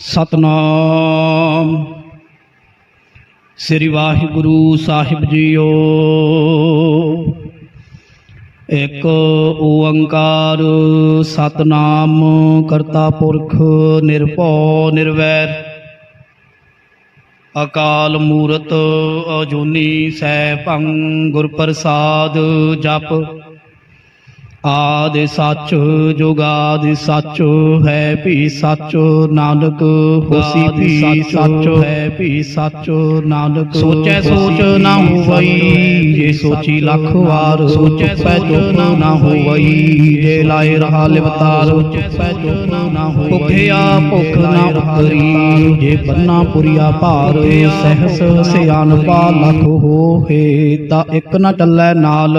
ਸਤਨਾਮ। ਸ੍ਰੀ ਵਾਹਿਗੁਰੂ ਸਾਹਿਬ ਜੀਓ। ਇੱਕ ਓੰਕਾਰ ਸਤਨਾਮ ਕਰਤਾ ਪੁਰਖ ਨਿਰਭਉ ਨਿਰਵੈਰ। ਅਕਾਲ ਮੂਰਤ ਅਜੂਨੀ ਸੈਭੰ ਗੁਰ ਪ੍ਰਸਾਦ ਜਪ। ਆਦ ਸੱਚ ਜੁਗਾਦ ਸੱਚ ਹੈ ਵੀ ਸੱਚ ਨਾਨਕ ਹੋਸੀ ਵੀ ਸੱਚ ਹੈ ਵੀ ਸੱਚ ਨਾਨਕ ਸੋਚੈ ਸੋਚ ਨਾ ਹੋਵਈ ਜੇ ਸੋਚੀ ਲੱਖ ਵਾਰ ਸੋਚੈ ਪੈ ਚੁੱਪ ਨਾ ਹੋਵਈ ਜੇ ਲਾਏ ਰਹਾ ਲਿਵਤਾਰ ਸੋਚੈ ਪੈ ਚੁੱਪ ਨਾ ਹੋਵਈ ਭੁਖਿਆ ਭੁਖ ਨਾ ਉਤਰੀ ਜੇ ਬੰਨਾ ਪੁਰੀਆ ਭਾਰ ਸਹਿਸ ਸਿਆਨਪਾ ਲਖ ਹੋਏ ਤਾਂ ਇੱਕ ਨਾ ਟੱਲੈ ਨਾਲ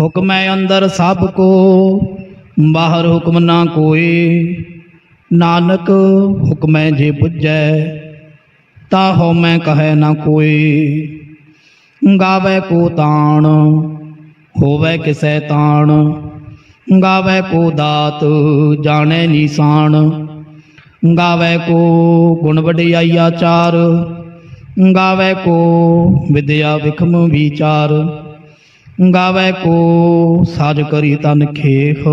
ਹੁਕਮੈ ਅੰਦਰ ਸਭ ਕੋ, ਬਾਹਰ ਹੁਕਮ ਨਾ ਕੋਏ ਨਾਨਕ ਹੁਕਮੈ ਜੇ ਬੁੱਝੈ ਤਾ ਹੋ ਮੈਂ ਕਹੈ ਨਾ ਕੋਈ। ਗਾਵੇ ਕੋ ਤਾਣ, ਹੋਵੇ ਕਿਸੈ ਤਾਣ। ਗਾਵੇ ਕੋ ਦਾਤ, ਜਾਣੈ ਨੀਸਾਨ। ਗਾਵੇ ਕੋ ਗੁਣ ਵਡਿਆਈ ਆਚਾਰ ਗਾਵੇ ਕੋ ਵਿਦਿਆ ਵਿਖਮ ਵਿਚਾਰ। ਗਾਵੇ ਕੋ ਸਾਜ ਕਰੀ ਤਨ ਖੇਖ,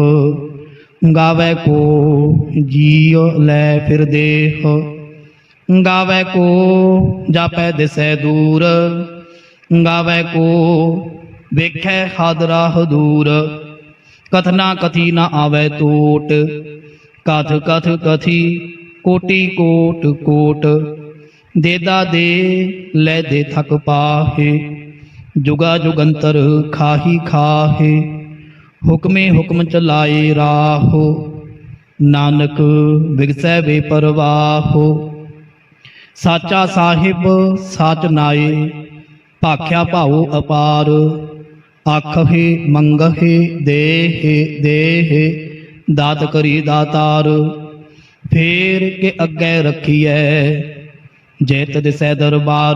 ਗਾਵੇ ਕੋ ਜੀਉ ਲੈ ਫਿਰ ਦੇਖ ਗਾਵੇ ਕੋ ਜਾਪੈ ਦਿਸੈ ਦੂਰ, ਗਾਵੇ ਕੋ ਵੇਖੈ ਹਾਦਰਾ ਹਦੂਰ ਕਥਨਾ ਕਥੀ ਨਾ ਆਵੇ ਟੋਟ, ਕਥ ਕਥ ਕਥੀ ਕੋਟੀ ਕੋਟ ਕੋਟ ਦੇਦਾ ਦੇ ਲੈ ਦੇ ਥਕ ਪਾਹੇ। ਜੁਗਾ ਜੁਗੰਤਰ ਖਾਹੀ ਖਾਹੇ, ਹੁਕਮੇ ਹੁਕਮ ਚਲਾਏ ਰਾਹੋ, ਨਾਨਕ ਵਿਗਸੈ ਬੇਪਰਵਾਹੋ। ਸਾਚਾ ਸਾਹਿਬ ਸਾਚ ਨਾਏ, ਭਾਖਿਆ ਭਾਉ ਅਪਾਰ ਆਖੇ ਮੰਗਹਿ ਦੇਹਿ ਦੇਹਿ, ਦਾਤ ਕਰੀ ਦਾਤਾਰ। ਫੇਰ ਕੇ ਅੱਗੇ ਰੱਖੀਐ, ਜੇਤ ਦਿਸੈ ਦਰਬਾਰ।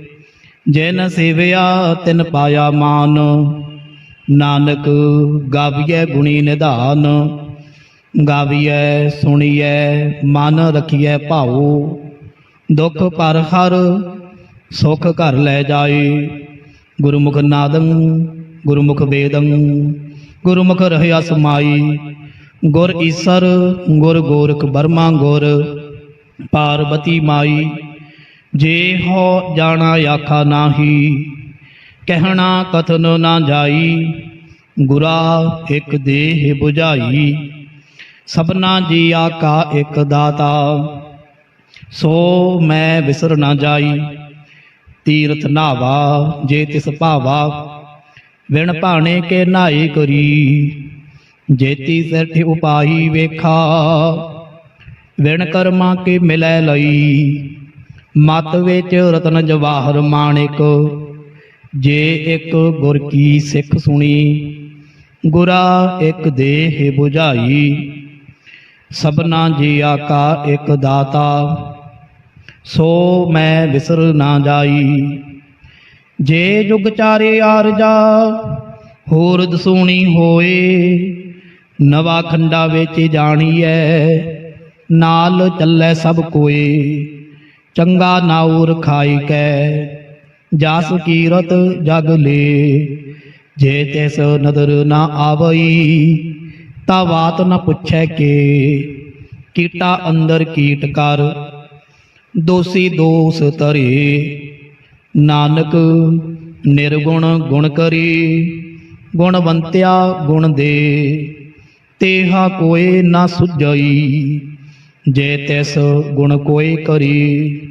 ਜਿਨ ਸੇਵਿਆ ਤਿਨ ਪਾਇਆ ਮਾਨ। ਨਾਨਕ ਗਾਵੀਐ ਗੁਣੀ ਨਿਧਾਨ। ਗਾਵੀਐ ਸੁਣੀਐ ਮਨ ਰਖੀਐ ਭਾਉ। ਦੁਖ ਪਰ ਹਰ ਸੁਖ ਘਰ ਲੈ ਜਾਏ। ਗੁਰਮੁਖ ਨਾਦੰ, ਗੁਰਮੁਖ ਵੇਦੰ, ਗੁਰਮੁਖ ਰਹਿਆ ਸਮਾਈ ਗੁਰ ਈਸਰ, ਗੁਰ ਗੋਰਖ ਬਰਮਾ ਗੁਰ। ਪਾਰਬਤੀ ਮਾਈ। ਜੇ ਹੋ ਜਾਣਾ ਆਖਾ ਨਾਹੀ, ਕਹਿਣਾ ਕਥਨ ਨਾ ਜਾਈ, ਗੁਰਾ ਇੱਕ ਦੇਹ 부ਝਾਈ ਸਭਨਾ ਜੀ ਆਕਾ ਇੱਕ ਦਾਤਾ। ਸੋ ਮੈਂ ਵਿਸਰ ਨਾ ਜਾਈ, ਤੀਰਥ ਨਾਵਾ ਜੇ ਤਿਸ ਭਾਵਾ, ਵਿਣ ਭਾਣੇ ਕੇ ਨਾਈ ਕਰੀ, ਜੇਤੀ ਸਰਠ ਉਪਾਈ ਵੇਖਾ, ਵਿਣ ਕਰਮਾ ਕੇ ਮਿਲੈ ਲਈ। ਮਤ ਵਿੱਚ ਰਤਨ ਜਵਾਹਰ ਮਾਣਿਕ, ਜੇ ਇੱਕ ਗੁਰ ਕੀ ਸਿੱਖ ਸੁਣੀ, ਗੁਰਾ ਇੱਕ ਦੇਹ 부ਝਾਈ ਸਭਨਾ ਜੀ ਆਕਾ ਇੱਕ ਦਾਤਾ, ਸੋ ਮੈਂ ਵਿਸਰ ਨਾ ਜਾਈ। ਜੇ ਜੁਗ ਚਾਰੇ ਆਰਜਾ ਹੋਰ ਦਸੂਣੀ ਹੋਏ, ਨਵਾ ਖੰਡਾ ਵਿੱਚ ਜਾਣੀਐ, ਨਾਲ ਚੱਲੇ ਸਭ ਕੋਏ। ਚੰਗਾ ਨਾਉ ਰਖਾਈ ਕੈ, ਜਾਸ ਕੀਰਤ ਜਗ ਲੇ। ਜੇ ਤਿਸ ਨਦਰ ਨਾ ਆਵਈ, ਤਾ ਬਾਤ ਨ ਪੁੱਛੈ ਕੇ। ਕੀਟਾ ਅੰਦਰ ਕੀਟ ਕਰ, ਦੋਸੀ ਦੋਸ ਤਰੇ ਨਾਨਕ ਨਿਰਗੁਣ ਗੁਣ ਕਰੀ, ਗੁਣਵੰਤਿਆ ਗੁਣ ਦੇ। ਤੇਹਾ ਕੋਏ ਨਾ ਸੁਝਈ ਜੇ ਤਿਸ ਗੁਣ ਕੋਈ ਕਰੀ,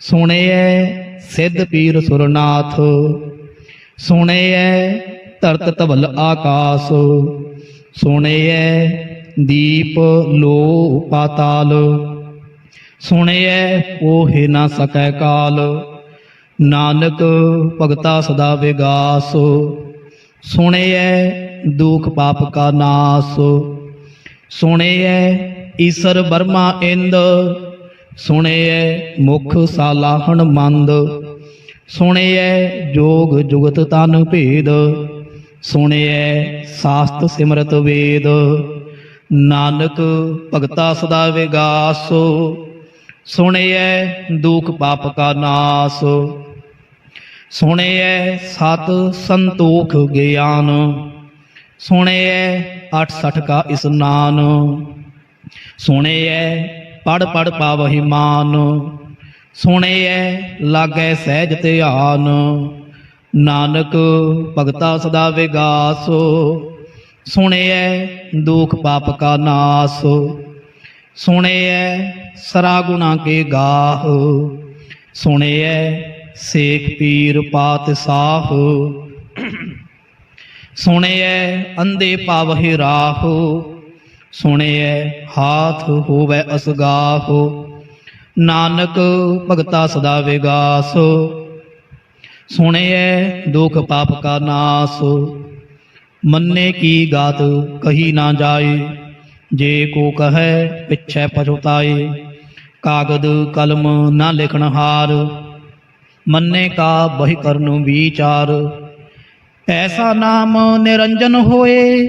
ਸੁਣਿਐ ਸਿੱਧ ਪੀਰ ਸੁਰਨਾਥ, ਸੁਣਿਐ ਧਰਤ ਧਵਲ ਆਕਾਸ, ਸੁਣਿਐ ਦੀਪ ਲੋ ਪਾਤਾਲ, ਸੁਣਿਐ ਉਹੇ ਨਾ ਸਕੈ ਕਾਲ, ਨਾਨਕ ਭਗਤਾ ਸਦਾ ਵਿਗਾਸ, ਸੁਣਿਐ ਦੁਖ ਪਾਪ ਕਾ ਨਾਸ, ਸੁਣਿਐ ਈਸਰ ਬਰਮਾ ਇੰਦ, ਸੁਣਿਐ ਮੁਖ ਸਾਲਾਹਣ ਮੰਦ, ਸੁਣਿਐ ਜੋਗ ਜੁਗਤ ਤਨ ਭੇਦ, ਸੁਣਿਐ ਸਾਸਤ ਸਿਮਰਤ ਵੇਦ, ਨਾਨਕ ਭਗਤਾ ਸਦਾ ਵਿਗਾਸ, ਸੁਣਿਐ ਦੁਖ ਪਾਪ ਕਾ ਨਾਸ, ਸੁਣਿਐ ਸਤ ਸੰਤੋਖ ਗਿਆਨ, ਸੁਣਿਐ 68 ਕਾ ਇਸਨਾਨ ਸੁਣਿਐ ਪੜ ਪੜ ਪਾਵਹਿ ਮਾਨ। ਸੁਣਿਐ ਲਾਗੈ ਸਹਿਜ ਧਿਆਨ। ਨਾਨਕ ਭਗਤਾ ਸਦਾ ਵਿਗਾਸ। ਸੁਣਿਐ ਦੁਖ ਪਾਪ ਕਾ ਨਾਸ। ਸੁਣਿਐ ਸਰਾ ਗੁਣਾ ਕੇ ਗਾਹ। ਸੁਣਿਐ ਸੇਖ ਪੀਰ ਪਾਤ ਸਾਹ। ਸੁਣਿਐ ਅੰਧੇ ਪਾਵਹਿ ਰਾਹ। ਸੁਣਿਐ, ਹਾਥ ਹੋਵੇ ਅਸਗਾਹ। ਨਾਨਕ ਭਗਤਾ ਸਦਾ ਵਿਗਾਸ। ਸੁਣਿਐ, ਦੁਖ ਪਾਪ ਕਾ ਨਾਸ। ਮੰਨੇ ਕੀ ਗਾਤ ਕਹੀ ਨਾ ਜਾਏ, ਜੇ ਕੋ ਕਹੈ ਪਿਛੈ ਪਛੁਤਾਏ ਕਾਗਦ ਕਲਮ ਨਾ ਲਿਖਣ ਹਾਰ, ਮੰਨੇ ਕਾ ਬਹਿ ਕਰਨ ਵਿਚਾਰ। ਐਸਾ ਨਾਮ ਨਿਰੰਜਨ ਹੋਏ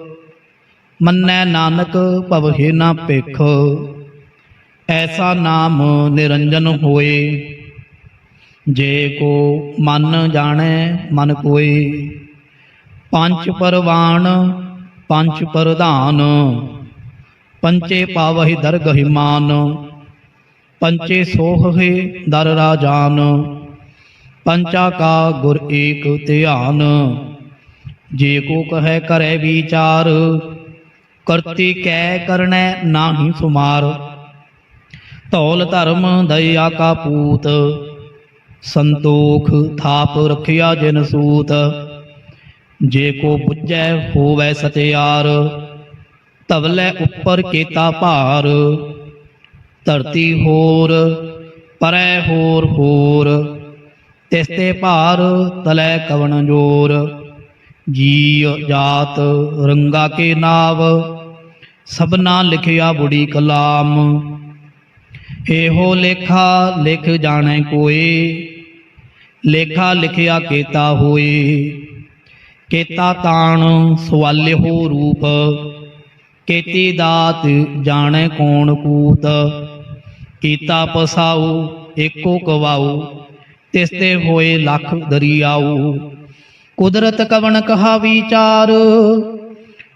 ਮੰਨੈ ਨਾਨਕ ਭਵਹਿ ਨਾ ਭਿਖ। ਐਸਾ ਨਾਮ ਨਿਰੰਜਨ ਹੋਏ। ਜੇ ਕੋ ਮਨ ਜਾਣੈ, ਮਨ ਕੋਏ। ਪੰਜ ਪਰਵਾਨ ਪੰਜ ਪ੍ਰਧਾਨ। ਪੰਚੇ ਪਾਵਹਿ ਦਰਗਹਿ ਮਾਨ। ਪੰਚੇ ਸੋਹਹਿ ਦਰ ਰਾਜਾਨ। ਪੰਚਾ ਕਾ ਗੁਰ ਏਕ ਧਿਆਨ। ਜੇ ਕੋ ਕਹੈ ਕਰੈ ਵਿਚਾਰ ਕਰਤੀ ਕੈ ਕਰਣੈ ਨਾਹੀ ਸੁਮਾਰ। ਧੌਲ ਧਰਮ ਦਇਆ ਕਾ ਪੂਤ, ਸੰਤੋਖ ਥਾਪ ਰਖਿਆ ਜਿਨ ਸੂਤ। ਜੇ ਕੋ ਬੁੱਝੈ ਹੋਵੈ ਸਤਿਆਰ ਤਵਲੇ ਉੱਪਰ ਕੀਤਾ ਭਾਰ। ਧਰਤੀ ਹੋਰ, ਪਰੈ ਹੋਰ ਹੋਰ ਤਿਸਤੇ ਭਾਰ ਤਲੈ ਕਵਣ ਜੋਰ। ਜੀ ਜਾਤ ਰੰਗਾ ਕੇ ਨਾਵ ਸਭਨਾ ਲਿਖਿਆ ਬੁੜੀ ਕਲਾਮ। ਇਹੋ ਲੇਖਾ ਲਿਖ ਜਾਣੈ ਕੋਏ, ਲੇਖਾ ਲਿਖਿਆ ਕੀਤਾ ਹੋਏ। ਕੀਤਾ ਤਾਣ ਹੋ ਰੂਪ, ਕੀਤੀ ਦਾਤ ਜਾਣੈ ਕੋਣ ਕੂਤ। ਕੀਤਾ ਪਸਾਉ, ਏਕੋ ਕਵਾਉ ਤਿਸਤੇ ਹੋਏ ਲੱਖ ਦਰਿਆਉ। ਕੁਦਰਤ ਕਵਣ ਕਹਾ ਵਿਚਾਰ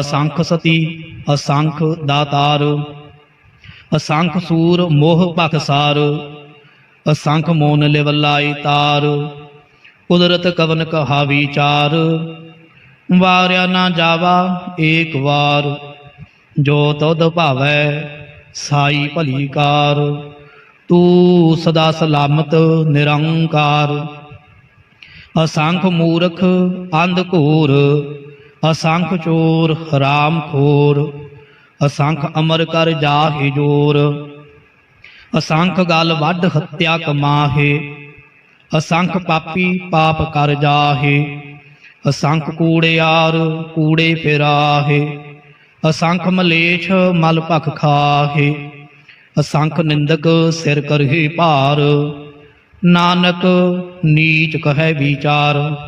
ਅਸੰਖ ਸਤੀ, ਅਸੰਖ ਦਾਤਾਰ, ਅਸੰਖ ਸੂਰ ਮੋਹ ਭਖਸਾਰ ਅਸੰਖ ਮੋਨ ਲਿਵਲਾਈ ਤਾਰ, ਕੁਦਰਤ ਕਵਨ ਕਹਾ ਵਿਚਾਰ ਵਾਰਿਆ ਨਾ ਜਾਵਾ ਏਕ ਵਾਰ, ਜੋ ਤੁਧ ਭਾਵੈ ਸਾਈ ਭਲੀ ਕਾਰ, ਤੂੰ ਸਦਾ ਸਲਾਮਤ ਨਿਰੰਕਾਰ, ਅਸੰਖ ਮੂਰਖ ਅੰਧ ਘੋਰ ਅਸੰਖ ਚੋਰ ਹਰਾਮ ਖੋਰ, ਅਸੰਖ ਅਮਰ ਕਰ ਜਾਹੇ ਜੋਰ, ਅਸੰਖ ਗਲ ਵੱਢ ਹੱਤਿਆ ਕਮਾਹੇ, ਅਸੰਖ ਪਾਪੀ ਪਾਪ ਕਰ ਜਾਹੇ, ਅਸੰਖ ਕੂੜਿਆਰ ਕੂੜੇ ਫਿਰਾਹੇ, ਅਸੰਖ ਮਲੇਛ ਮਲ ਭਖ ਖਾਹੇ, ਅਸੰਖ ਨਿੰਦਕ ਸਿਰ ਕਰਹੀ ਭਾਰ, ਨਾਨਕ ਨੀਚ ਕਹੈ ਵਿਚਾਰ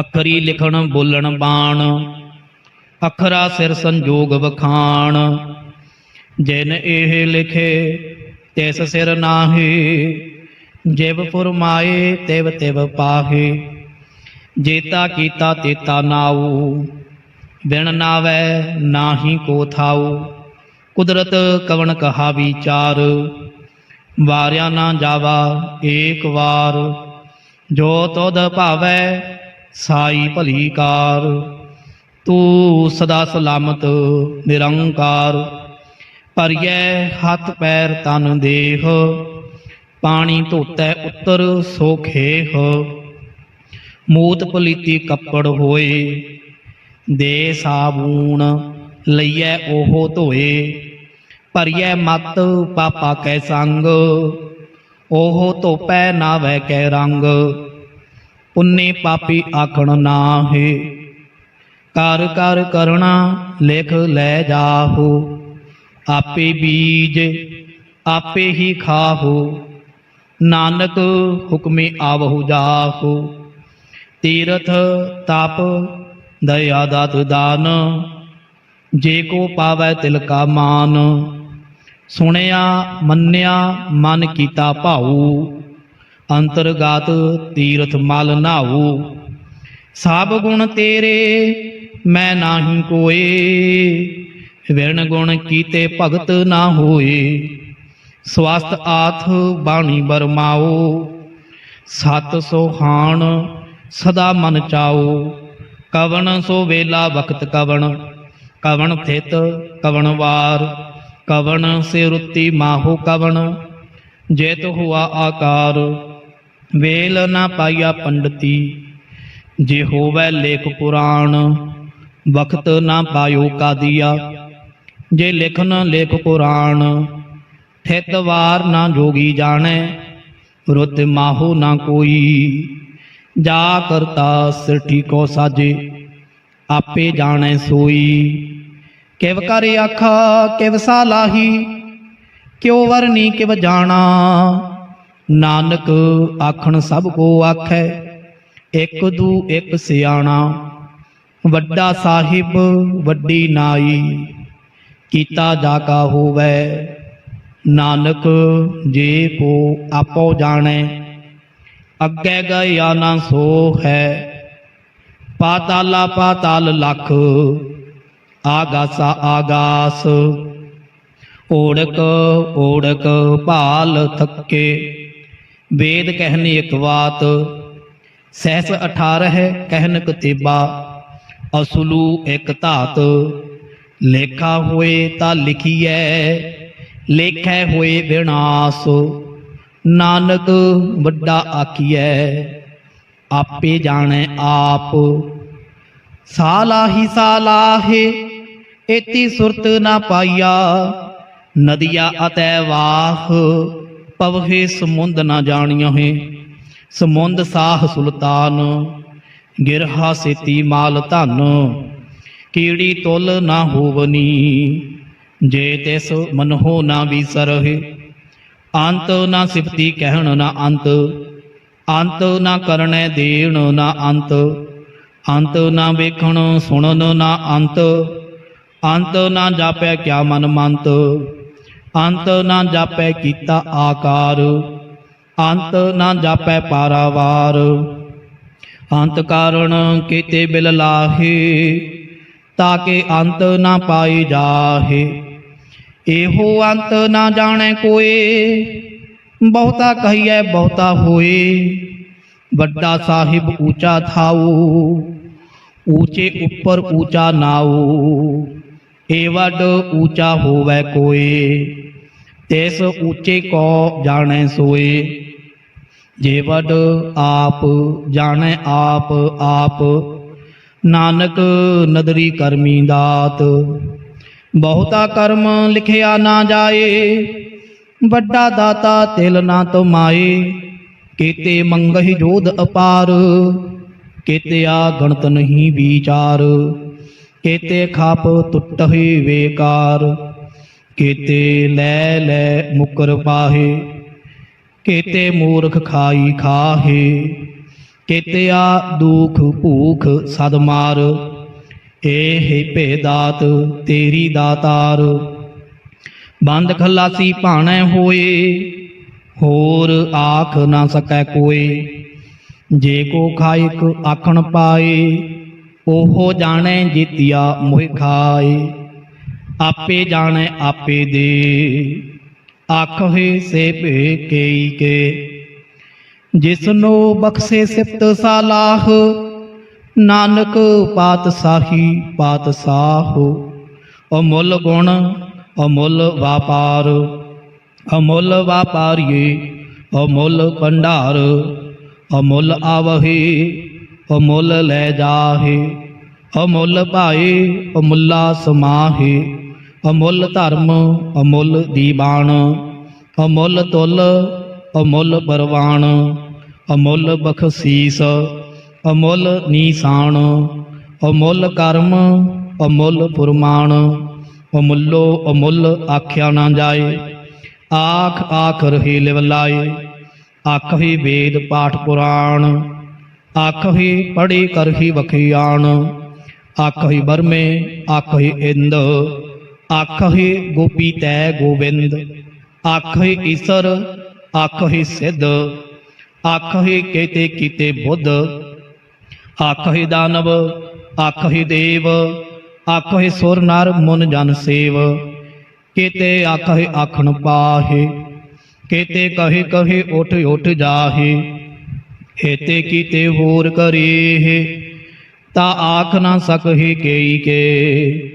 ਅਖਰੀ ਲਿਖਣ, ਬੋਲਣ, ਬਾਣ। ਅਖਰਾ ਸਿਰ ਸੰਜੋਗ ਵਖਾਣ। ਜਿਨ ਇਹ ਲਿਖੇ, ਤਿਸ ਸਿਰ ਨਾਹੀ। ਜਿਵ ਫੁਰਮਾਏ, ਤਿਵ ਤਿਵ ਪਾਹੇ। ਜੇਤਾ ਕੀਤਾ, ਤੇਤਾ ਨਾਉ। ਬਿਨ ਨਾਵੈ, ਨਾਹੀ ਕੋ ਥਾਉ। ਕੁਦਰਤ ਕਵਣ ਕਹਾ ਵਿਚਾਰ ਵਾਰਿਆ ਨਾ ਜਾਵਾ ਏਕ ਵਾਰ। ਜੋ ਤੁਧ ਭਾਵੈ ਸਾਈ ਭਲੀ ਕਾਰ, ਤੂੰ ਸਦਾ ਸਲਾਮਤ ਨਿਰੰਕਾਰ। ਪਰਿਐ ਹੱਥ ਪੈਰ ਤਨ ਦੇਹ, ਪਾਣੀ ਧੋਤੈ ਉੱਤਰ ਸੋਖੇਹ ਮੂਤ ਪਲੀਤੀ ਕੱਪੜ ਹੋਏ, ਦੇ ਸਾਬੂਣ ਲਈਐ ਉਹ ਧੋਏ। ਭਰੀਐ ਮਤ ਪਾਪਾ ਕੈ ਸੰਗ, ਉਹ ਧੋਪੈ ਨਾਵੈ ਕੈ ਰੰਗ। ਪੁੰਨੇ ਪਾਪੀ ਆਖਣ ਨਾਹੇ। ਕਰ ਕਰ ਕਰਣਾ ਲਿਖ ਲੈ ਜਾਹੋ। ਆਪੇ ਬੀਜ ਆਪੇ ਹੀ ਖਾਹੋ। ਨਾਨਕ ਹੁਕਮੇ ਆਵਹੁ ਜਾਹੋ। ਤੀਰਥ ਤਪ ਦਇਆ ਦਾਤ ਦਾਨ, ਜੇ ਕੋ ਪਾਵੈ ਤਿਲ ਕਾ ਮਾਨ। ਸੁਣਿਆ ਮੰਨਿਆ ਮਨ ਕੀਤਾ ਭਾਉ। ਅੰਤਰਗਤ ਤੀਰਥ ਮਲ ਨਾਉ ਸਭ ਗੁਣ ਤੇਰੇ, ਮੈਂ ਨਾਹੀ ਕੋਏ। ਵਿਣ ਗੁਣ ਕੀਤੇ ਭਗਤ ਨਾ ਹੋਏ। ਸਵਸਤ ਆਥ ਬਾਣੀ ਬਰਮਾਓ। ਸਤ ਸੋਹਾਣ ਸਦਾ ਮਨ ਚਾਓ। ਕਵਣ ਸੋ ਵੇਲਾ ਵਕਤ ਕਵਣ। ਕਵਣ ਥਿਤ, ਕਵਣ ਵਾਰ। ਕਵਣ ਸੇ ਰੁੱਤੀ ਮਾਹੋ ਕਵਣ। ਜੇਤ ਹੁਆ ਆਕਾਰ। ਵੇਲ ਨਾ ਪਾਇਆ ਪੰਡਤੀ, ਜੇ ਹੋਵੇ ਲੇਖ ਪੁਰਾਣ ਵਕਤ ਨਾ ਪਾਇਓ ਕਾਦੀਆ। ਜੇ ਲਿਖਨ ਲੇਖ ਪੁਰਾਣ, ਥਿਤ ਵਾਰ ਨਾ ਜੋਗੀ ਜਾਣੈ, ਰੁੱਤ ਮਾਹੋ ਨਾ ਕੋਈ। ਜਾ ਕਰਤਾ ਸਿਰ ਠੀਕੋ ਸਾਜੇ, ਆਪੇ ਜਾਣੈ ਸੋਈ। ਕਿਵ ਕਰ ਆਖਾ, ਕਿਵ ਸਾਲਾਹੀ ਕਿਉ ਵਰਨੀ ਕਿਵ ਜਾਣਾ। ਨਾਨਕ ਆਖਣ ਸਭ ਕੋ ਆਖੈ, ਇੱਕ ਦੂ ਇੱਕ ਸਿਆਣਾ, ਵੱਡਾ ਸਾਹਿਬ ਵੱਡੀ ਨਾਈ, ਕੀਤਾ ਜਾ ਕਾ ਹੋਵੈ, ਨਾਨਕ ਜੇ ਕੋ ਆਪੋ ਜਾਣੈ, ਅੱਗੇ ਗਿਆ ਨਾ ਸੋ ਹੈ, ਪਾਤਾਲਾ ਪਾਤਾਲ ਲਖ, ਆਗਾਸਾ ਆਗਾਸ, ਓੜਕ ਓੜਕ ਭਾਲ ਥੱਕੇ। ਵੇਦ ਕਹਿਨ ਇਕ ਬਾਤ ਸਹਿਸ 18 ਕਹਿਨ ਕਤੀਬਾ, ਅਸਲੂ ਇਕ ਧਾਤ। ਲੇਖਾ ਹੋਏ ਤਾਂ ਲਿਖੀਐ, ਲੇਖੈ ਹੋਏ ਵਿਨਾਸ਼। ਨਾਨਕ ਵੱਡਾ ਆਖੀਐ, ਆਪੇ ਜਾਣੈ ਆਪ। ਸਾਲਾਹੀ ਸਾਲਾਹੇ, ਏਤੀ ਸੁਰਤ ਨਾ ਪਾਈਆ, ਨਦੀਆ ਅਤੈ ਵਾਹ। ਪਵਹੇ ਸਮੁੰਦ ਨਾ ਜਾਣੀਏ ਸਮੁੰਦ ਸਾਹ ਸੁਲਤਾਨ, ਗਿਰਹਾ ਸੇਤੀ ਮਾਲ ਧਨ। ਕੀੜੀ ਤੁਲ ਨਾ ਹੋਵਨੀ, ਜੇ ਤਿਸ ਮਨਹੁ ਨਾ ਵਿਸਰਹਿ। ਅੰਤ ਨਾ ਸਿਫਤੀ ਕਹਿਣ ਨਾ ਅੰਤ। ਅੰਤ ਨਾ ਕਰਨੈ ਦੇਣ ਨਾ ਅੰਤ। ਅੰਤ ਨਾ ਵੇਖਣ ਸੁਣਨ ਨਾ ਅੰਤ। ਅੰਤ ਨਾ ਜਾਪੈ ਕਿਆ ਮਨ ਮੰਤ। ਅੰਤ ਨਾ ਜਾਪੈ ਕੀਤਾ ਆਕਾਰ, ਅੰਤ ਨਾ ਜਾਪੈ ਪਾਰਾਵਾਰ। ਅੰਤ ਕਾਰਣ ਕੀਤੇ ਬਿਲ ਲਾਹੇ ਤਾਕੇ ਅੰਤ ਨਾ ਪਾਈ ਜਾਹੇ। ਇਹੋ ਅੰਤ ਨਾ ਜਾਣੈ ਕੋਏ, ਬਹੁਤਾ ਕਹੀਐ ਬਹੁਤਾ ਹੋਏ। ਵੱਡਾ ਸਾਹਿਬ ਊਚਾ ਥਾਉ ਊਚੇ ਉੱਪਰ ਊਚਾ ਨਾਉ ਏ ਵੱਡ ਊਚਾ ਹੋਵੈ ਕੋਏ ਤਿਸ ਊਚੇ ਕੋ ਜਾਣੈ ਸੋਏ। ਜੇ ਵਡ ਆਪ ਜਾਣੈ ਆਪ ਆਪ ਨਾਨਕ ਨਦਰੀ ਕਰਮੀ ਦਾਤ। ਬਹੁਤਾ ਕਰਮ ਲਿਖਿਆ ਨਾ ਜਾਏ, ਵੱਡਾ ਦਾਤਾ ਤਿਲ ਨਾ ਤੁਮਾਏ। ਕੀਤੇ ਮੰਗਹਿ ਜੋਧ ਅਪਾਰ ਕੀਤੇ ਆ ਗਣਤ ਨਹੀਂ ਵਿਚਾਰ। ਕੀਤੇ ਖਾਪ ਟੁੱਟਹਿ ਵੇਕਾਰ, ਕੀਤੇ ਲੈ ਲੈ ਮੁਕਰ ਪਾਹੇ, ਕੀਤੇ ਮੂਰਖ ਖਾਈ ਖਾਹੇ, ਕੀਤੇ ਆ ਦੁਖ ਭੂਖ ਸਦ ਮਾਰ ਏ ਭੇਦਾਤ ਤੇਰੀ ਦਾਤਾਰ। ਬੰਦ ਖਲਾਸੀ ਭਾਣੈ ਹੋਏ, ਹੋਰ ਆਖ ਨਾ ਸਕੈ ਕੋਏ, ਜੇ ਕੋ ਖਾਇਕ ਆਖਣ ਪਾਏ ਉਹ ਜਾਣੈ ਜੀਤਿਆ ਮੋਹਿ ਖਾਏ, ਆਪੇ ਜਾਣੈ ਆਪੇ ਦੇ। ਆਖੇ ਸੇ ਭੇ ਕੇਈ ਕੇ। ਜਿਸਨੋ ਬਖਸ਼ੇ ਸਿਫਤ ਸਾਲਾਹ, ਨਾਨਕ ਪਾਤਸ਼ਾਹੀ ਪਾਤਸ਼ਾਹ ਅਮੁੱਲ ਗੁਣ, ਅਮੁੱਲ ਵਾਪਾਰ, ਅਮੁੱਲ ਵਾਪਾਰੀਏ, ਅਮੁੱਲ ਭੰਡਾਰ, ਅਮੁੱਲ ਆਵਹੇ। ਅਮੁੱਲ ਲੈ ਜਾਹੇ। ਅਮੁੱਲ ਭਾਏ, ਅਮੁੱਲਾ ਸਮਾਹੇ। ਅਮੁੱਲ ਧਰਮ, ਅਮੁੱਲ ਦੀਵਾਨ। ਅਮੁੱਲ ਤੁਲ, ਅਮੁੱਲ ਪਰਵਾਨ। ਅਮੁੱਲ ਬਖਸ਼ੀਸ, ਅਮੁੱਲ ਨੀਸਾਨ। ਅਮੁੱਲ ਕਰਮ, ਅਮੁੱਲ ਫੁਰਮਾਨ ਅਮੁੱਲੋ ਅਮੁੱਲ ਆਖਿਆ ਨਾ ਜਾਏ। ਆਖ ਆਖ ਰਹੀ ਲਿਵਲਾਏ ਆਖੇ ਵੇਦ ਪਾਠ ਪੁਰਾਣ। ਆਖੇ ਪੜੀ ਕਰਹੀ ਵਖਿਆਣ। ਆਖੇ ਬਰਮੇ ਆਖੇ ਇੰਦ। ਆਖੇ ਗੋਪੀ ਤੈ ਗੋਬਿੰਦ ਆਖੇ ਈਸਰ ਆਖੇ ਸਿੱਧ। ਆਖੇ ਕੇਤੇ ਕੀਤੇ ਬੁੱਧ। ਆਖੇ ਦਾਨਵ ਆਖੇ ਦੇਵ। ਆਖੇ ਸੁਰ ਨਰ ਮਨ ਜਨ ਸੇਵ। ਕੀਤੇ ਆਖੇ ਆਖਣ ਪਾਹੇ। ਕੀਤੇ ਕਹੇ ਕਹੇ ਉਠ ਉਠ ਜਾਹੇ। ਹੇਤੇ ਕੀਤੇ ਹੋਰ ਕਰੀਹ, ਤਾ ਆਖ ਨਾ ਸਕਹੇ ਕੇਈ ਕੇ।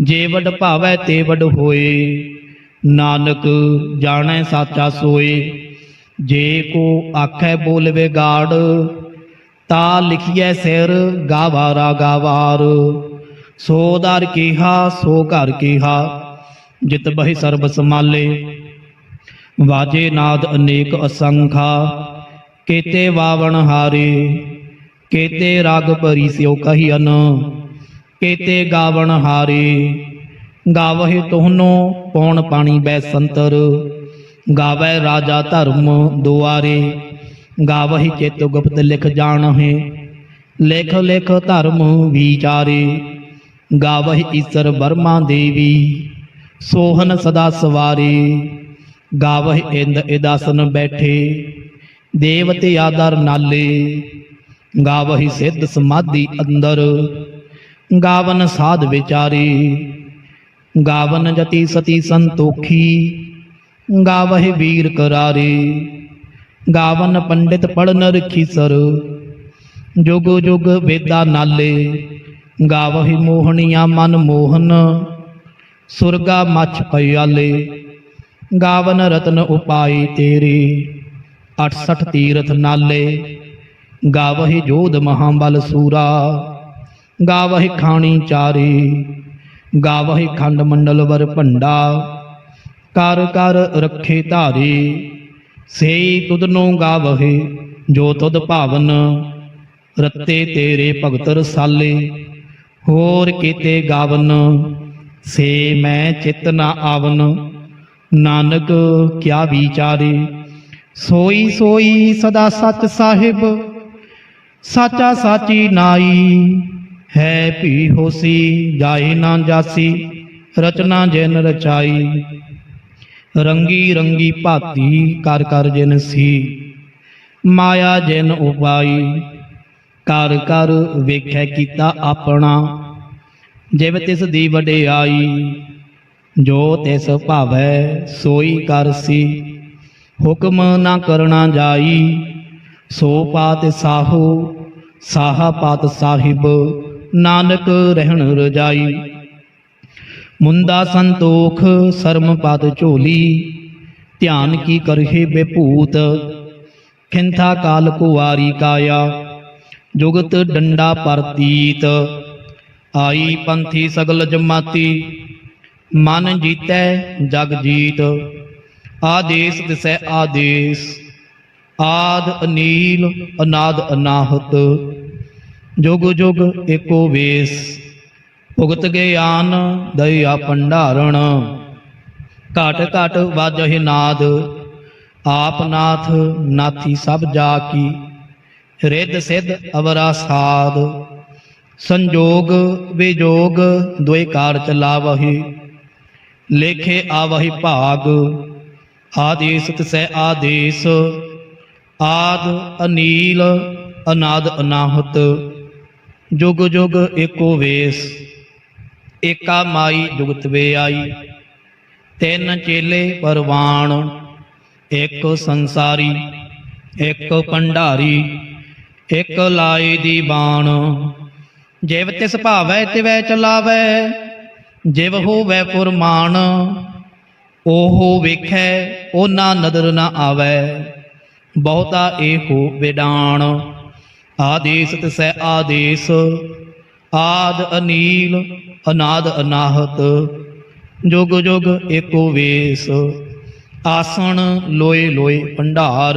ਜੇ ਵਡ ਭਾਵੈ ਤੇ ਵਡ ਹੋਏ, ਨਾਨਕ ਜਾਣੈ ਸਾਚਾ ਸੋਏ। ਜੇ ਕੋ ਆਖੈ ਬੋਲਵੇ ਵਿਗਾੜ, ਤਾ ਲਿਖੀਐ ਸਿਰ ਗਾਵਾਰਾ ਗਾਵਾਰ ਸੋ ਦਰ ਕੀਹਾ, ਸੋ ਘਰ ਕੀਹਾ, ਜਿਤ ਬਹਿ ਸਰਬ ਸਮਾਲੇ ਵਾਜੇ ਨਾਦ ਅਨੇਕ ਅਸੰਖਾ ਕੇਤੇ ਵਾਵਣ ਹਾਰੇ, ਕੇਤੇ ਰਾਗ ਭਰੀ ਸਿਓ ਕਹੀਨ ਕੇਤੇ ਗਾਵਣ ਹਾਰੇ। ਗਾਵਹਿ ਤੋਹਨੋ ਪੌਣ ਪਾਣੀ ਬੈ ਸੰਤਰ ਗਾਵੈ ਰਾਜਾ ਧਰਮ ਦੁਆਰੇ। ਗਾਵਹਿ ਚੇਤੁ ਗੁਪਤ ਲਿਖ ਜਾਣਹਿ, ਲਿਖ ਲਿਖ ਧਰਮ ਵਿਚਾਰੇ। ਗਾਵਹਿ ਈਸਰ ਵਰਮਾ ਦੇਵੀ, ਸੋਹਨ ਸਦਾ ਸਵਾਰੇ। ਗਾਵਹਿ ਇੰਦ ਇਦਾਸਨ ਬੈਠੇ ਦੇਵਤੇ ਆਦਰ ਨਾਲੇ, ਗਾਵਹੀ ਸਿੱਧ ਸਮਾਧੀ ਅੰਦਰ, ਗਾਵਨ ਸਾਧ ਵਿਚਾਰੇ, ਗਾਵਨ ਜਤੀ ਸਤੀ ਸੰਤੋਖੀ, ਗਾਵਹਿ ਵੀਰ ਕਰਾਰੇ, ਗਾਵਨ ਪੰਡਿਤ ਪੜਨ ਰਖੀ ਸਰ, ਜੁਗ ਜੁਗ ਵੇਦਾ ਨਾਲੇ, ਗਾਵਹਿ ਮੋਹਣੀਆਂ ਮਨ ਮੋਹਨ, ਸੁਰਗਾ ਮਛ ਪਿਆਲੇ ਗਾਵਨ ਰਤਨ ਉਪਾਈ ਤੇਰੇ। 68 ਤੀਰਥ ਨਾਲੇ, ਗਾਵਹਿ ਜੋਧ ਮਹਾਬਲ ਸੂਰਾ, ਗਾਵਹਿ ਖਾਣੀ ਚਾਰੇ, ਗਾਵਹਿ ਖੰਡ ਮੰਡਲ ਵਰ ਭੰਡਾ, ਕਰ ਕਰ ਰੱਖੇ ਧਾਰੀ, ਸੇਈ ਤੁਧਨੋ ਗਾਵਹਿ, ਜੋ ਤੁਧ ਭਾਵਨ, ਰੱਤੇ ਤੇਰੇ ਭਗਤ ਰਸਾਲੇ, ਹੋਰ ਕੀਤੇ ਗਾਵਨ, ਸੇ ਮੈਂ ਚਿਤ ਨਾ ਆਵਨ, ਨਾਨਕ ਕਿਆ ਵਿਚਾਰੇ ਸੋਈ ਸੋਈ ਸਦਾ ਸੱਚ ਸਾਹਿਬ, ਸਾਚਾ ਸਾਚੀ ਨਾਈ। ਹੈ ਭੀ ਹੋਸੀ, ਜਾਏ ਨਾ ਜਾਸੀ, ਰਚਨਾ ਜਿਨ ਰਚਾਈ। ਰੰਗੀ ਰੰਗੀ ਭਾਤੀ ਕਰ ਕਰ ਜਿਨ ਸੀ, ਮਾਇਆ ਜਿਨ ਉਪਾਈ ਕਰ ਕਰ ਵੇਖੈ ਕੀਤਾ ਆਪਣਾ, ਜਿਵ ਤਿਸ ਦੀ ਵਡਿਆਈ। ਜੋ ਤਿਸ ਭਾਵੈ ਸੋਈ ਕਰਸੀ ਹੁਕਮ ਨਾ ਕਰਨਾ ਜਾਈ। ਸੋ ਪਾਤ ਸਾਹੋ, ਸਾਹਾ ਪਾਤ ਸਾਹਿਬ, ਨਾਨਕ ਰਹਿਣ ਰਜਾਈ। ਮੁੰਦਾ ਸੰਤੋਖ, ਸਰਮ ਪਦ ਝੋਲੀ। ਧਿਆਨ ਕੀ ਕਰਹੇ ਬੇਭੂਤ, ਖਿੰਥਾ ਕਾਲ ਕੁਵਾਰੀ ਕਾਇਆ। ਜੁਗਤ ਡੰਡਾ ਪਰਤੀਤ, ਆਈ ਪੰਥੀ ਸਗਲ ਜਮਾਤੀ। ਮਨ ਜੀਤੈ ਜਗ ਜੀਤ। ਆਦੇਸ ਤਿਸੈ ਆਦੇਸ। ਆਦ ਅਨੀਲ, ਅਨਾਦ ਅਨਾਹਤ। ਜੁਗ ਜੁਗ ਏਕੋ ਵੇਸ। ਭੁਗਤ ਗਿਆਨ ਦਇਆ ਭੰਡਾਰਣ। ਘਟ ਘਟ ਵਾਜਹਿ ਨਾਦ। ਆਪ ਨਾਥ, ਨਾਥੀ ਸਭ ਜਾ ਕੀ। ਰਿੱਧ ਸਿੱਧ ਅਵਰਾ ਸਾਧ ਸੰਜੋਗ ਵਿਜੋਗ, ਦੁਇ ਕਾਰ ਚਲਾਵਹਿ। ਲੇਖੇ ਆਵਹਿ ਭਾਗ। ਆਦੇਸ ਤਿਸੈ ਆਦੇਸ, ਆਦ ਅਨੀਲ, ਅਨਾਦ ਅਨਾਹਤ, ਜੁਗ ਜੁਗ ਏਕੋ ਵੇਸ, ਏਕਾ ਮਾਈ ਜੁਗਤ ਵੇ ਆਈ ਤਿੰਨ ਚੇਲੇ ਪਰਵਾਣ, ਇੱਕ ਸੰਸਾਰੀ, ਇੱਕ ਭੰਡਾਰੀ ਇੱਕ ਲਾਈ ਦੀ ਬਾਣ। ਜਿਵ ਤਿਸ ਭਾਵੈ ਤਿਵੈ ਚਲਾਵੈ, ਜਿਵ ਹੋਵੈ ਫੁਰਮਾਨ ਉਹ ਵੇਖੈ, ਉਹਨਾਂ ਨਦਰ ਨਾ ਆਵੈ। ਬਹੁਤਾ ਇਹੋ ਵਿਡਾਣ। ਆਦੇਸ ਤਿਸੈ ਆਦੇਸ। ਆਦ ਅਨੀਲ, ਅਨਾਦ ਅਨਾਹਤ। ਜੁਗ ਜੁਗ ਏਕੋ ਵੇਸ। ਆਸਣ ਲੋਏ ਲੋਏ ਭੰਡਾਰ।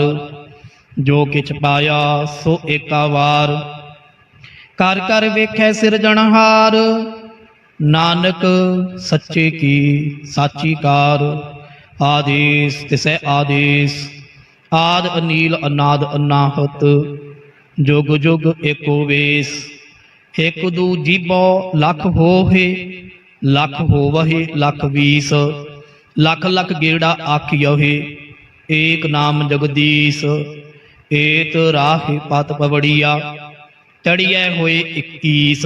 ਜੋ ਕਿਛ ਪਾਇਆ ਸੋ ਏਕਾ ਵਾਰ। ਕਰ ਕਰ ਵੇਖੈ ਸਿਰਜਣਹਾਰ। ਨਾਨਕ ਸੱਚੇ ਕੀ ਸਾਚੀ ਕਾਰ ਆਦੇਸ ਤਿਸੈ ਆਦੇਸ, ਆਦ ਅਨੀਲ ਅਨਾਦ ਅਨਾਹਤ, ਜੁਗ ਜੁਗ ਏਕੋ ਵੇਸ, ਇਕ ਦੂ ਜੀਬੋ ਲੱਖ ਹੋਏ ਲੱਖ ਹੋਵਹਿ ਲੱਖ ਵੀਸ, ਲੱਖ ਲੱਖ ਗੇੜਾ ਆਖਿਓਹਿ ਏਕ ਨਾਮ ਜਗਦੀਸ਼, ਏਤ ਰਾਹ ਪਤ ਪਵੜੀਆ, ਚੜੀਐ ਹੋਏ 21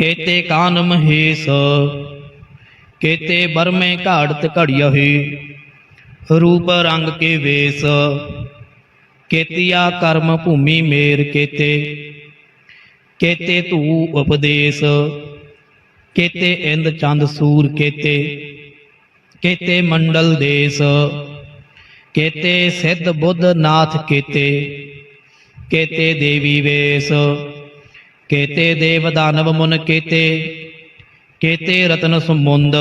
ਕੀਤੇ ਕਾਨ ਮਹੇਸ਼, ਕੀਤੇ ਬਰਮੇ ਘਾੜਤ ਘੜਿਯਹੀ ਰੂਪ ਰੰਗ ਕੇ ਵੇਸ, ਕੇਤਿਆ ਕਰਮ ਭੂਮੀ ਮੇਰ ਕੇਤੇ ਕੇਤੇ ਧੂ ਉਪਦੇਸ਼, ਕੇਤੇ ਇੰਦ ਚੰਦ ਸੂਰ ਕੇਤੇ ਕੇਤੇ ਮੰਡਲ ਦੇਸ, ਕੇਤੇ ਸਿੱਧ ਬੁੱਧ ਨਾਥ ਕੇਤੇ ਕੇਤੇ ਦੇਵੀ ਵੇਸ। ਕੇਤੇ ਦੇਵ ਦਾਨਵ ਮੁਨ ਕੇਤੇ ਕੇਤੇ ਰਤਨ ਸਮੁੰਦ,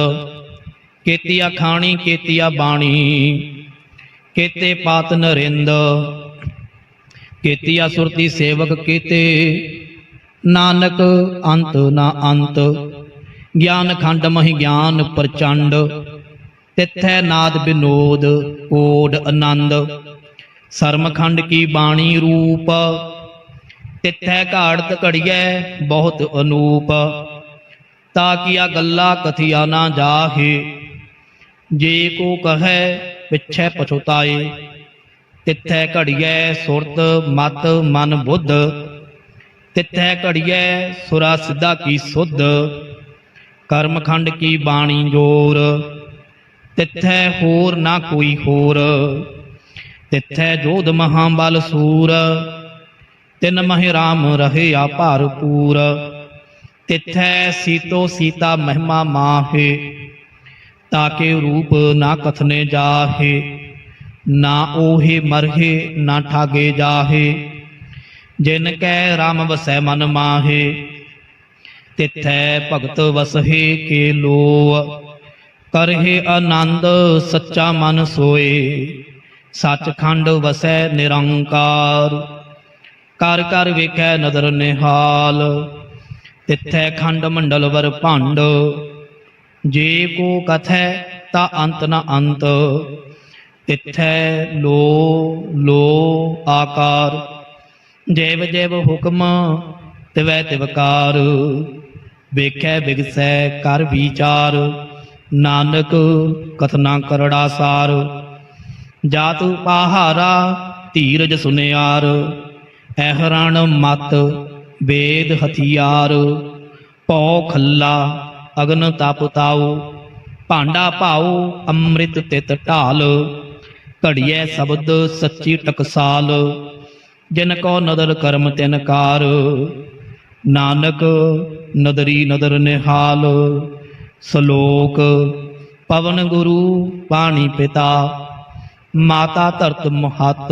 ਕੇਤੀਆ ਖਾਣੀ, ਕੇਤੀਆ ਬਾਣੀ, ਕੇਤੇ ਪਾਤ ਨਰਿੰਦ, ਕੇਤੀਆ ਸੁਰਤੀ ਸੇਵਕ ਕੀਤੇ, ਨਾਨਕ ਅੰਤ ਨਾ ਅੰਤ, ਗਿਆਨ ਖੰਡ ਮਹਿ ਗਿਆਨ ਪ੍ਰਚੰਡ, ਤਿਥੈ ਨਾਦ ਬਿਨੋਦ, ਕੋਡ ਆਨੰਦ, ਸਰਮਖੰਡ ਕੀ ਬਾਣੀ ਰੂਪ ਤਿਥੈ ਘਾੜਤ ਘੜੀਐ ਬਹੁਤ ਅਨੂਪ। ਤਾ ਕੀਆ ਗੱਲਾ ਕਥਿਆ ਨਾ ਜਾਹੇ, ਜੇ ਕੋ ਕਹੈ ਪਿਛੈ ਪਛੁਤਾਏ। ਤਿਥੈ ਘੜੀਐ ਸੁਰਤ ਮਤ ਮਨ ਬੁੱਧ, ਤਿਥੈ ਘੜੀਐ ਸੁਰਾ ਸਿੱਧਾ ਕੀ ਸੁਧ। ਕਰਮਖੰਡ ਕੀ ਬਾਣੀ ਜੋਰ, ਤਿੱਥੈ ਹੋਰ ਨਾ ਕੋਈ ਹੋਰ। ਤਿਥੈ ਜੋਧ ਮਹਾਬਲ ਸੂਰ ਤਿਨ ਮਹਿ ਰਾਮ ਰਹੇ ਰਹਿਆ ਭਰਪੂਰ, ਤਿਥੈ ਸੀਤੋ ਸੀਤਾ ਮਹਿਮਾ ਮਾਹੇ, ਤਾਕੇ ਰੂਪ ਨਾ ਕਥਨੇ ਜਾਹੇ, ਨਾ ਓਹੇ ਮਰਹੇ, ਨਾ ਠਾਗੇ ਜਾਹੇ, ਜਿਨ ਕੈ RAM ਵਸੈ ਮਨ ਮਾਹੇ, ਤਿਥੈ ਭਗਤ ਵਸਹੇ ਕੇ ਲੋ ਕਰਹੇ ਆਨੰਦ ਸੱਚਾ ਮਨ ਸੋਏ, ਸੱਚਖੰਡ ਵਸੈ ਨਿਰੰਕਾਰ। ਕਰ ਕਰ ਵੇਖੈ ਨਦਰ ਨਿਹਾਲ, ਤਿਥੈ ਖੰਡ ਮੰਡਲ ਵਰ ਭੰਡ। ਜੇ ਕੋ ਕਥੈ ਤਾ ਅੰਤ ਨ ਅੰਤ, ਤਿਥੈ ਲੋ ਲੋ ਆਕਾਰ। ਜੈਵ ਜੈਵ ਹੁਕਮ ਤਿਵੈ ਤਿਵਕਾਰ ਵੇਖੈ ਬਿਗਸੈ ਕਰ ਵਿਚਾਰ। ਨਾਨਕ ਕਥਨਾ ਕਰੜਾ ਸਾਰ, ਜਾਤ ਪਹਾਰਾ ਧੀਰਜ ਸੁਨਿਆਰ। ਐਹਰਣ ਮਤ ਵੇਦ ਹਥਿਆਰ। ਪੌ ਖੱਲਾ ਅਗਨ ਤਪ ਤਾਉ, ਭਾਂਡਾ ਭਾਉ ਅੰਮ੍ਰਿਤ ਤਿਤ ਢਾਲ। ਘੜੀਐ ਸ਼ਬਦ ਸੱਚੀ ਟਕਸਾਲ, ਜਿਨ ਕੋ ਨਦਰ ਕਰਮ ਤਿਨ ਕਾਰ। ਨਾਨਕ ਨਦਰੀ ਨਦਰ ਨਿਹਾਲ, ਸ਼ਲੋਕ ਪਵਨ ਗੁਰੂ ਪਾਣੀ ਪਿਤਾ। ਮਾਤਾ ਧਰਤ ਮਹਤ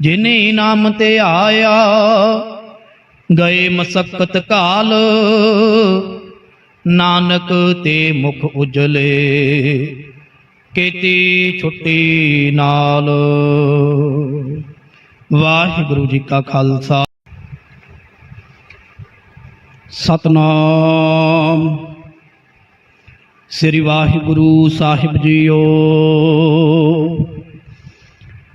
ਜਿਨੇ ਨਾਮ ਤੇ ਆਇਆ, ਗਏ ਮਸਕਤ ਕਾਲ। ਨਾਨਕ ਤੇ ਮੁਖ ਉਜਲੇ, ਕੀਤੀ ਛੁੱਟੀ ਨਾਲ। ਵਾਹਿਗੁਰੂ ਜੀ ਕਾ ਖਾਲਸਾ। ਸਤਨਾਮ। ਸ੍ਰੀ ਵਾਹਿਗੁਰੂ ਸਾਹਿਬ ਜੀਓ।